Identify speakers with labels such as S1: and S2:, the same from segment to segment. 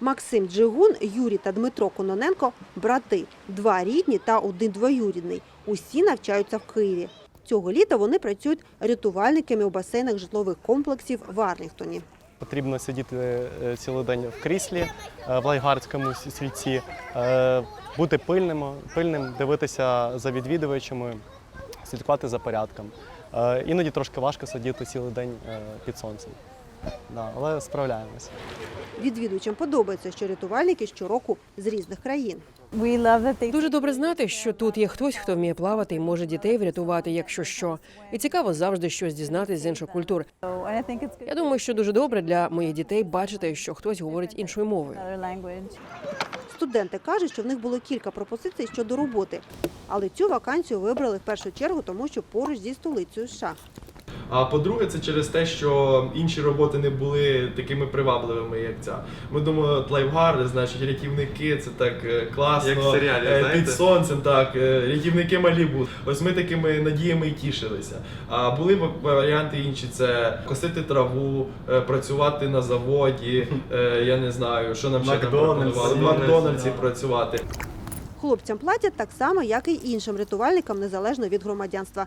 S1: Максим Джигун, Юрій та Дмитро Кононенко – брати. Два рідні та один двоюрідний. Усі навчаються в Києві. Цього літа вони працюють рятувальниками у басейнах житлових комплексів в Арлінгтоні.
S2: Потрібно сидіти е, цілий день в кріслі е, в лайгардському с- світі, е, бути пильним, пильним, дивитися за відвідувачами, слідкувати за порядком. Іноді трошки важко сидіти цілий день під сонцем. Да, але справляємося.
S1: Відвідувачам подобається, що рятувальники щороку з різних країн.
S3: Дуже добре знати, що тут є хтось, хто вміє плавати і може дітей врятувати, якщо що. І цікаво завжди щось дізнатись з інших культур. Я думаю, що дуже добре для моїх дітей бачити, що хтось говорить іншою мовою.
S1: Студенти кажуть, що в них було кілька пропозицій щодо роботи, але цю вакансію вибрали в першу чергу, тому що поруч зі столицею США.
S4: А по-друге, це через те, що інші роботи не були такими привабливими, як ця. Ми думали, лайфгарди, значить, рятівники, це так е, класно.
S5: Як в серіалі,
S4: е,
S5: знаєте?
S4: Під сонцем, так, е, рятівники Малібу. Ось ми такими надіями і тішилися. А були варіанти інші: це косити траву, працювати на заводі, я не знаю, що нам ще там пропонували. В Макдональдсі працювати.
S1: Хлопцям платять так само, як і іншим рятувальникам, незалежно від громадянства.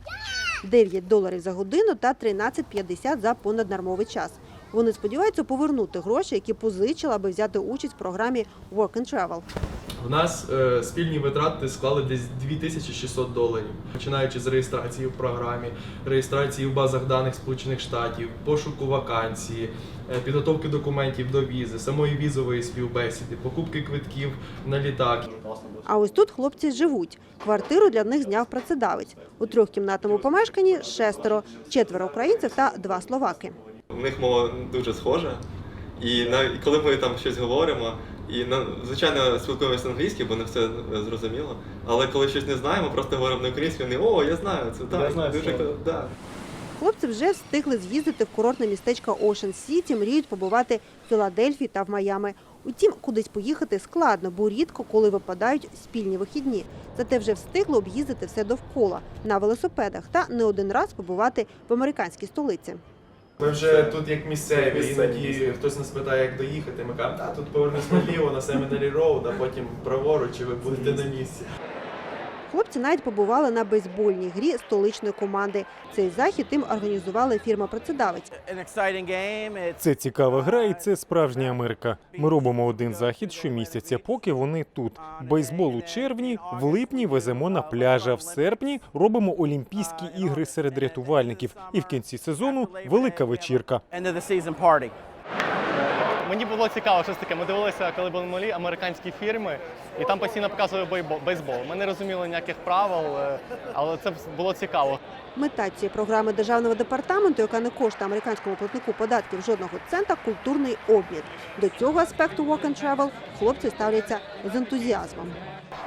S1: 9 доларів за годину та 13,50 за понаднормовий час. Вони сподіваються повернути гроші, які позичили, аби взяти участь в програмі Work and Travel.
S4: У нас е, спільні витрати склали десь 2600 доларів, починаючи з реєстрації в програмі, реєстрації в базах даних Сполучених Штатів, пошуку вакансії, е, підготовки документів до візи, самої візової співбесіди, покупки квитків на літак.
S1: А ось тут хлопці живуть. Квартиру для них зняв працедавець. У трьохкімнатному помешканні шестеро, четверо українців та два словаки.
S5: У них мова дуже схожа. І навіть коли ми там щось говоримо, і на- звичайно спілкуємося англійською, бо не все е, зрозуміло. Але коли щось не знаємо, просто говоримо на українською, вони о, я знаю, це так,
S4: знаю
S5: дуже
S4: слово».
S5: да.
S1: Хлопці вже встигли з'їздити в курортне містечко Ocean City, мріють побувати в Філадельфії та в Майами. Утім, кудись поїхати складно, бо рідко коли випадають спільні вихідні. Зате вже встигли об'їздити все довкола на велосипедах та не один раз побувати в американській столиці.
S4: Ми вже тут як місцеві,
S5: Місцеві,
S4: іноді хтось нас питає, як доїхати. Ми кажемо, та тут повернись наліво на Семінарі Роуд, а потім праворуч, і ви будете на місці.
S1: Хлопці навіть побували на бейсбольній грі столичної команди. Цей захід їм організувала фірма працедавець.
S6: Це цікава гра, і це справжня Америка. Ми робимо один захід щомісяця, поки вони тут. Бейсбол у червні, в липні веземо на пляж, а в серпні робимо Олімпійські ігри серед рятувальників. І в кінці сезону велика вечірка.
S2: Мені було цікаво щось таке. Ми дивилися, коли були малі американські фірми, і там постійно показували бейсбол. Ми не розуміли ніяких правил, е, але це було цікаво.
S1: Мета цієї програми державного департаменту, яка не коштує американському платнику податків жодного цента, культурний обмін. До цього аспекту Walk and Travel хлопці ставляться з ентузіазмом.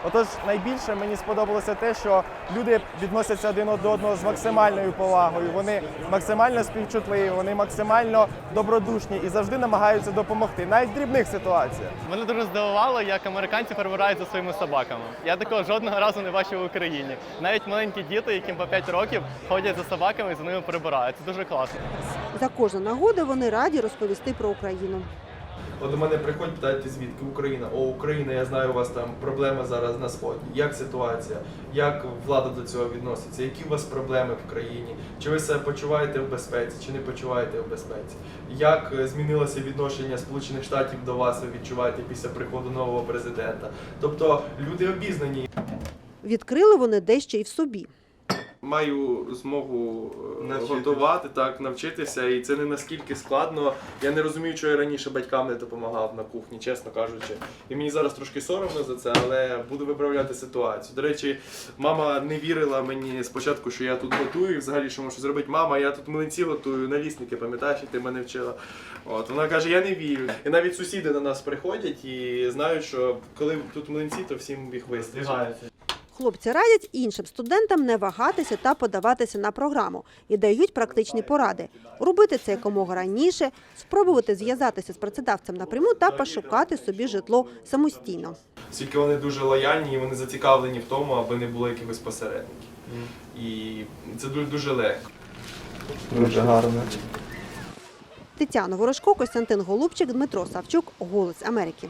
S7: Отож, найбільше мені сподобалося те, що люди відносяться один до одного з максимальною повагою. Вони максимально співчутливі, вони максимально добродушні і завжди намагаються допомогти, навіть в дрібних ситуаціях.
S2: Мене дуже здивувало, як американці перебирають за своїми собаками. Я такого жодного разу не бачив в Україні. Навіть маленькі діти, яким по 5 років, ходять за собаками і за ними прибирають. Це дуже класно.
S1: За кожну нагоду вони раді розповісти про Україну.
S4: От до мене приходять, питають, звідки Україна? О, Україна, я знаю, у вас там проблеми зараз на сході. Як ситуація? Як влада до цього відноситься? Які у вас проблеми в країні? Чи ви себе почуваєте в безпеці, чи не почуваєте в безпеці? Як е, змінилося відношення Сполучених Штатів до вас? Ви відчуваєте після приходу нового президента? Тобто люди обізнані.
S1: Відкрили вони дещо і в собі.
S4: Маю змогу е, готувати, так, навчитися, і це не наскільки складно. Я не розумію, чого я раніше батькам не допомагав на кухні, чесно кажучи. І мені зараз трошки соромно за це, але буду виправляти ситуацію. До речі, мама не вірила мені спочатку, що я тут готую, і взагалі що можу зробити. Мама, я тут млинці готую, налісники, пам'ятаєш, ти мене вчила. От вона каже, я не вірю. І навіть сусіди до нас приходять і знають, що коли тут млинці, то всім їх вистачить.
S1: Хлопці радять іншим студентам не вагатися та подаватися на програму і дають практичні поради. Робити це якомога раніше, спробувати зв'язатися з працедавцем напряму та пошукати собі житло самостійно.
S4: Оскільки вони дуже лояльні і вони зацікавлені в тому, аби не було якихось посередників. І це дуже, дуже легко.
S5: Дуже гарно.
S1: Тетяна Ворожко, Костянтин Голубчик, Дмитро Савчук. Голос Америки.